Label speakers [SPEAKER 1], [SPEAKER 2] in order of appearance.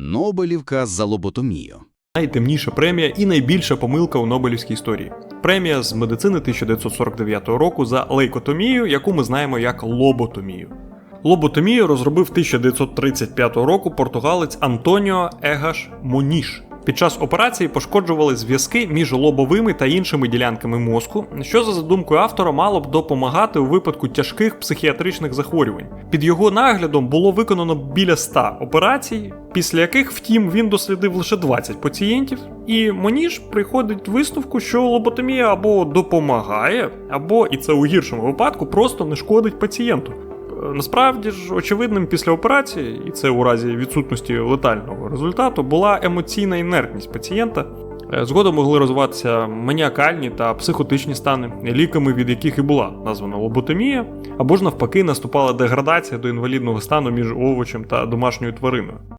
[SPEAKER 1] Нобелівка за лоботомію.
[SPEAKER 2] Найтемніша премія і найбільша помилка у Нобелівській історії. Премія з медицини 1949 року за лейкотомію, яку ми знаємо як лоботомію. Лоботомію розробив 1935 року португалець Антоніо Егаш Моніш. Під час операції пошкоджували зв'язки між лобовими та іншими ділянками мозку, що за задумкою автора мало б допомагати у випадку тяжких психіатричних захворювань. Під його наглядом було виконано біля 100 операцій, після яких, втім, він дослідив лише 20 пацієнтів. І Моніш приходить висновку, що лоботомія або допомагає, або, і це у гіршому випадку, просто не шкодить пацієнту. Насправді ж, очевидним після операції, і це у разі відсутності летального результату, була емоційна інертність пацієнта. Е, Згодом могли розвиватися маніакальні та психотичні стани, ліками від яких і була названа лоботомія, або ж навпаки наступала деградація до інвалідного стану між овочем та домашньою твариною.